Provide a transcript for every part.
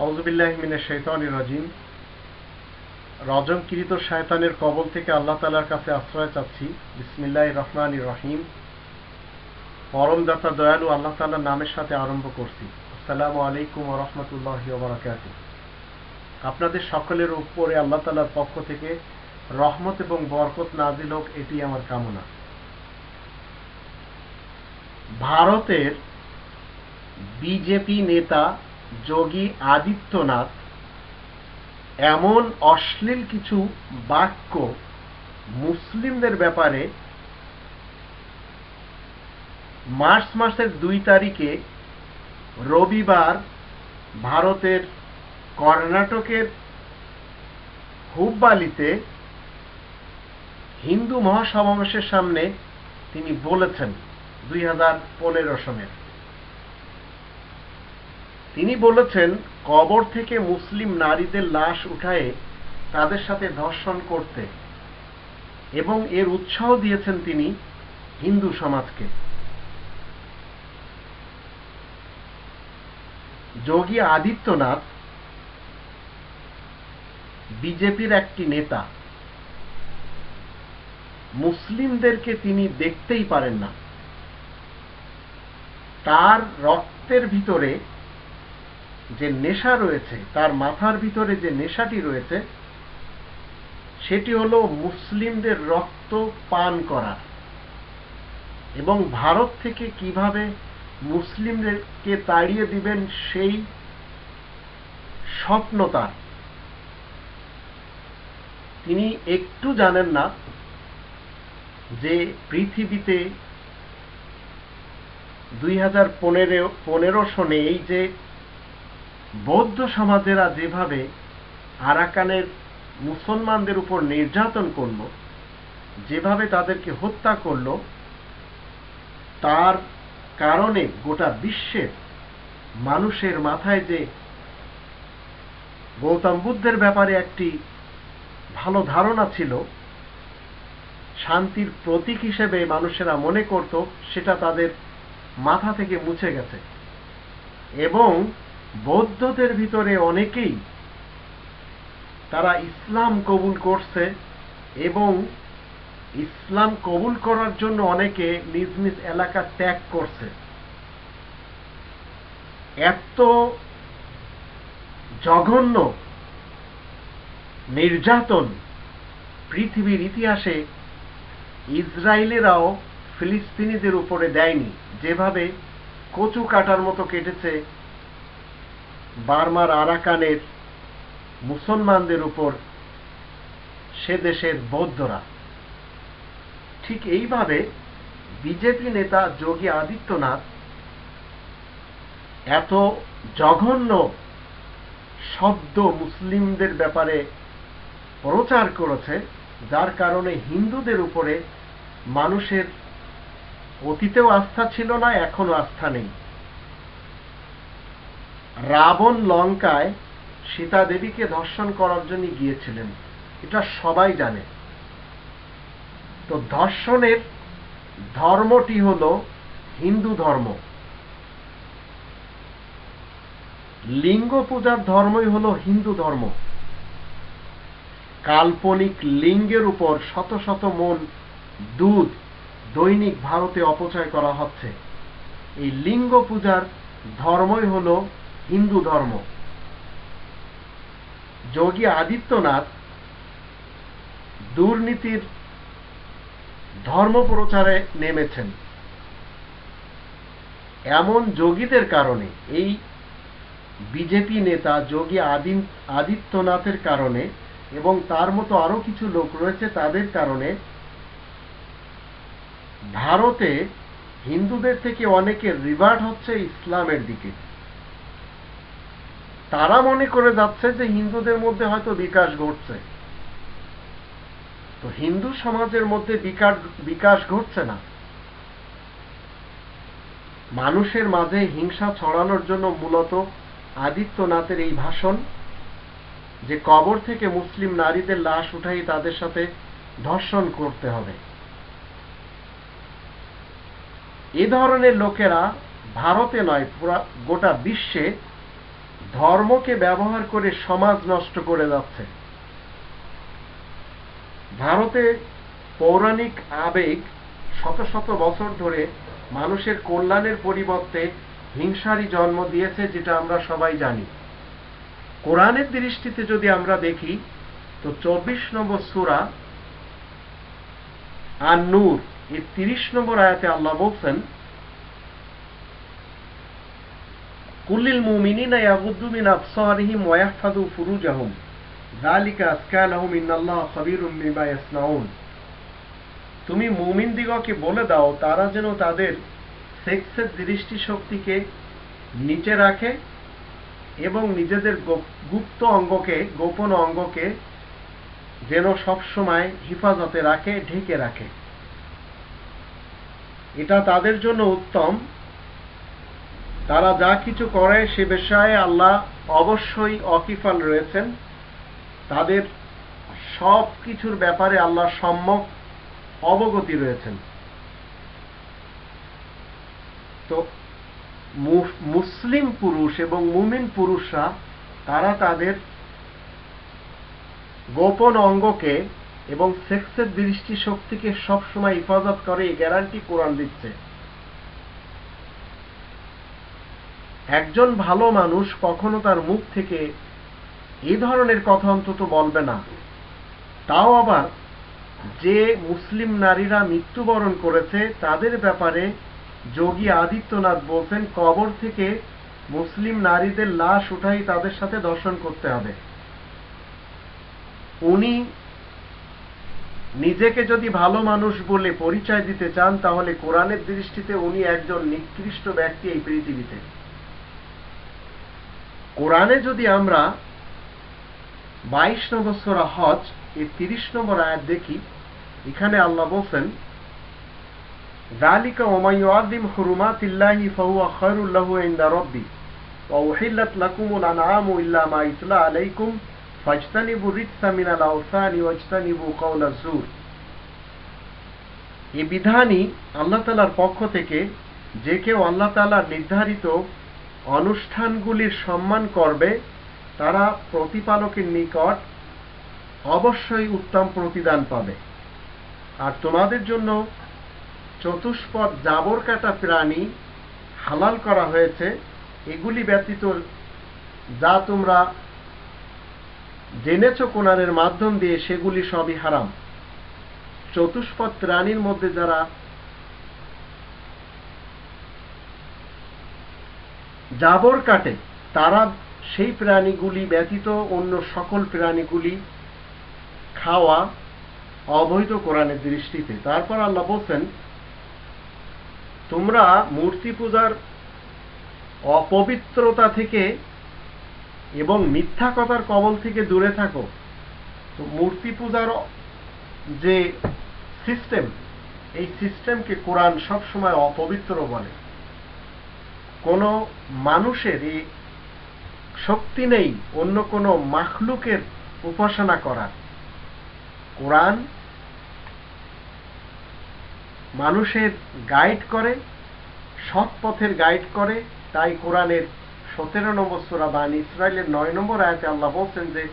রাজিম। রজমকৃত কবল থেকে আল্লাহ তালার কাছে আশ্রয় চাচ্ছি। বিসমিল্লাহ রহমান রহিম। পরম দাতা দয়ালু আল্লাহ তালার নামের সাথে আরম্ভ করছি। আসসালামু আলাইকুম রহমতুল্লাহ আপনাদের সকলের উপরে আল্লাহ তালার পক্ষ থেকে রহমত এবং বরকত নাজিল হোক, এটি আমার কামনা। ভারতের বিজেপি নেতা যোগী আদিত্যনাথ এমন অশ্লীল কিছু বাক্য মুসলিমদের ব্যাপারে মার্চ মাসের দুই তারিখে রবিবার ভারতের কর্ণাটকের হুব্বালিতে হিন্দু মহাসমাবেশের সামনে তিনি বলেছেন দুই হাজার পনেরো সনের। তিনি বলেছেন, কবর থেকে মুসলিম নারীদের লাশ উঠায়ে তাদের সাথে ধর্ষণ করতে এবং এর উৎসাহ দিয়েছেন তিনি হিন্দু সমাজকে। যোগী আদিত্যনাথ বিজেপির একটি নেতা। মুসলিমদেরকে তিনি দেখতেই পারেন না। তার রক্তের ভিতরে যে নেশা রয়েছে, তার মাথার ভিতরে যে নেশাটি রয়েছে, সেটি হলো মুসলিমদের রক্ত পান করা। এবং ভারত থেকে কীভাবে মুসলিমদেরকে তাড়িয়ে দিবেন সেই স্বপ্ন তার। তিনি একটু জানেন না যে পৃথিবীতে দুই হাজার পনেরো পনেরো সনে এই যে বৌদ্ধ সমাজেরা যেভাবে আরাকানের মুসলমানদের উপর নির্যাতন করল, যেভাবে তাদেরকে হত্যা করল, তার কারণে গোটা বিশ্বের মানুষের মাথায় যে গৌতম বুদ্ধের ব্যাপারে একটি ভালো ধারণা ছিল, শান্তির প্রতীক হিসেবে মানুষেরা মনে করত, সেটা তাদের মাথা থেকে মুছে গেছে। এবং বৌদ্ধদের ভিতরে অনেকেই তারা ইসলাম কবুল করছে এবং ইসলাম কবুল করার জন্য অনেকে নিজ নিজ এলাকা ত্যাগ করছে। এত জঘন্য নির্যাতন পৃথিবীর ইতিহাসে ইসরায়েলেরাও ফিলিস্তিনিদের উপরে দেয়নি। যেভাবে কচু কাটার মতো কেটেছে বার্মার আরাকানের মুসলমানদের উপর সে দেশের বৌদ্ধরা। ঠিক এইভাবে বিজেপি নেতা যোগী আদিত্যনাথ এত জঘন্য শব্দ মুসলিমদের ব্যাপারে প্রচার করেছে, যার কারণে হিন্দুদের উপরে মানুষের অতীতেও আস্থা ছিল না, এখনও আস্থা নেই। রাবণ লঙ্কায় সীতা দেবীকে ধর্ষণ করার জন্য গিয়েছিলেন। এটা সবাই জানে। তো ধর্ষণের ধর্মটি হল হিন্দু ধর্ম। লিঙ্গ পূজার ধর্মই হল হিন্দু ধর্ম। কাল্পনিক লিঙ্গের উপর শত শত মন দুধ দৈনিক ভারতে অপচয় করা হচ্ছে। এই লিঙ্গ পূজার ধর্মই হল হিন্দু ধর্ম। যোগী আদিত্যনাথ দুর্নীতির ধর্ম প্রচারে নেমেছেন। এমন যোগীদের কারণে, এই বিজেপি নেতা যোগী আদি আদিত্যনাথের কারণে এবং তার মতো আরও কিছু লোক রয়েছে তাদের কারণে, ভারতে হিন্দুদের থেকে অনেকে রিভার্ট হচ্ছে ইসলামের দিকে। তারা মনে করে যাচ্ছে যে হিন্দুদের মধ্যে হয়তো বিকাশ ঘটছে। তো হিন্দু সমাজের মধ্যে বিকাশ ঘটছে না। মানুষের মাঝে হিংসা ছড়ানোর জন্য মূলত আদিত্যনাথের এই ভাষণ, যে কবর থেকে মুসলিম নারীদের লাশ উঠাই তাদের সাথে ধর্ষণ করতে হবে। এ ধরনের লোকেরা ভারতে নয় গোটা বিশ্বে ধর্মকে ব্যবহার করে সমাজ নষ্ট করে যাচ্ছে। ভারতে পৌরাণিক আবেগ শত শত বছর ধরে মানুষের কল্যাণের পরিবর্তে হিংসারই জন্ম দিয়েছে, যেটা আমরা সবাই জানি। কোরআনের দৃষ্টিতে যদি আমরা দেখি, তো চব্বিশ নম্বর সুরা আর নূর এই তিরিশ নম্বর আয়াতে আল্লাহ বলছেন কুল্লিল মুমিনিনা ইয়াগুদ্দু মিন আবসারিহিম ওয়া ইয়াহফাযু ফুরুজাহুম। যালিকা ইন্নাল্লাহা খাবীরুম বিমা ইয়াসনাউন। তুমি মুমিন দিগকে বলে দাও, তারা যেন তাদের সেক্সের দৃষ্টি শক্তিকে নিচে রাখে এবং নিজেদের গুপ্ত অঙ্গকে, গোপন অঙ্গকে যেন সবসময় হেফাজতে রাখে, ঢেকে রাখে। এটা তাদের জন্য উত্তম। তারা যা কিছু করে সে বিষয়ে আল্লাহ অবশ্যই অকিফাল রয়েছেন। তাদের সব কিছুর ব্যাপারে আল্লাহ সম্যক অবগতি রয়েছেন। তো মুসলিম পুরুষ এবং মুমিন পুরুষরা, তারা তাদের গোপন অঙ্গকে এবং সেক্সের দৃষ্টি শক্তিকে সবসময় হেফাজত করে, এই গ্যারান্টি কোরআন দিচ্ছে। একজন ভালো মানুষ কখনো তার মুখ থেকে এ ধরনের কথা অন্তত বলবে না। তাও আবার যে মুসলিম নারীরা মৃত্যুবরণ করেছে, তাদের ব্যাপারে যোগী আদিত্যনাথ বলছেন, কবর থেকে মুসলিম নারীদের লাশ উঠাই তাদের সাথে দর্শন করতে হবে। উনি নিজেকে যদি ভালো মানুষ বলে পরিচয় দিতে চান, তাহলে কোরআনের দৃষ্টিতে উনি একজন নিকৃষ্ট ব্যক্তি এই পৃথিবীতে। কোরআনে যদি আমরা বাইশ নম্বর সোরা হজ এই তিরিশ নম্বর আয়াত দেখি এখানে আল্লাহ বলছেন ذلك ومن يعظم حرمات الله فهو خير له عند ربي وأحلت لكم الأنعام إلا ما يتلى عليكم فاجتنبوا الرجس من الأوثان واجتنبوا قول الزور এই বিধানই আল্লাহ তালার পক্ষ থেকে যে কেউ আল্লাহ তালার নির্ধারিত অনুষ্ঠানগুলির সম্মান করবে তারা প্রতিপালকের নিকট অবশ্যই উত্তম প্রতিদান পাবে। আর তোমাদের জন্য চতুষ্পদ জাবর কাটা প্রাণী হালাল করা হয়েছে। এগুলি ব্যতীত যা তোমরা জেনেছ কোনারের মাধ্যম দিয়ে সেগুলি সবই হারাম। চতুষ্পদ প্রাণীর মধ্যে যারা জাবর কাটে, তারা সেই প্রাণীগুলি ব্যতীত অন্য সকল প্রাণীগুলি খাওয়া অবৈধ কোরআনের দৃষ্টিতে। তারপর আল্লাহ বলছেন, তোমরা মূর্তি পূজার অপবিত্রতা থেকে এবং মিথ্যা কথার কবল থেকে দূরে থাকো। তো মূর্তি পূজার যে সিস্টেম এই সিস্টেমকে কোরআন সবসময় অপবিত্র বলে। কোনো মানুষের এই শক্তি নেই অন্য কোনো মাখলুকের উপাসনা করার। কোরআন মানুষের গাইড করে, সৎ পথের গাইড করে। তাই কোরআনের সতেরো নম্বর সুরা বান ইসরায়েলের নয় নম্বর আয়াতে আল্লাহ বলছেন যে,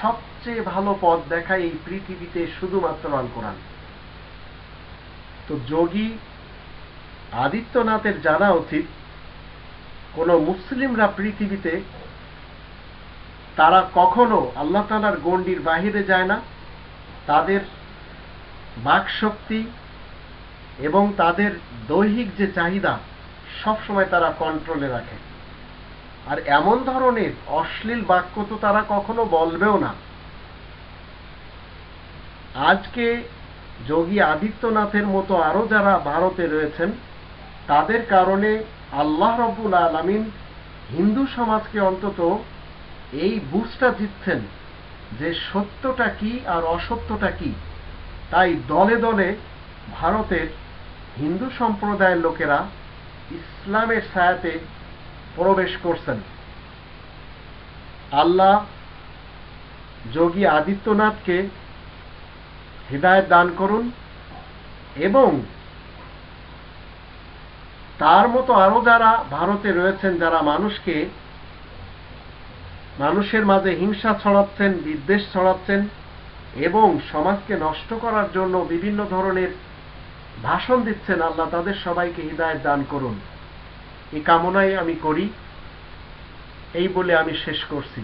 সবচেয়ে ভালো পথ দেখায় এই পৃথিবীতে শুধুমাত্র আল কোরআন তো যোগী আদিত্যনাথের জানা উচিত কোন মুসলিমরা পৃথিবীতে, তারা কখনো আল্লাহ তালার গণ্ডির বাহিরে যায় না। তাদের বাকশক্তি এবং তাদের দৈহিক যে চাহিদা, সবসময় তারা কন্ট্রোলে রাখে। আর এমন ধরনের অশ্লীল বাক্য তো তারা কখনো বলবেও না। আজকে যোগী আদিত্যনাথের মতো আরও যারা ভারতে রয়েছেন, তাদের কারণে আল্লাহ রব্বুল আলমিন হিন্দু সমাজকে অন্তত এই বুঝটা দিচ্ছেন যে সত্যটা কি আর অসত্যটা কি। তাই দলে দলে ভারতের হিন্দু সম্প্রদায়ের লোকেরা ইসলামের ছায়াতে প্রবেশ করছেন। আল্লাহ যোগী আদিত্যনাথকে হৃদায়ত দান করুন এবং তার মতো আরও যারা ভারতে রয়েছেন, যারা মানুষকে, মানুষের মাঝে হিংসা ছড়াচ্ছেন, বিদ্বেষ ছড়াচ্ছেন, এবং সমাজকে নষ্ট করার জন্য বিভিন্ন ধরনের ভাষণ দিচ্ছেন, আল্লাহ তাদের সবাইকে হৃদায়ত দান করুন। এই কামনাই আমি করি। এই বলে আমি শেষ করছি।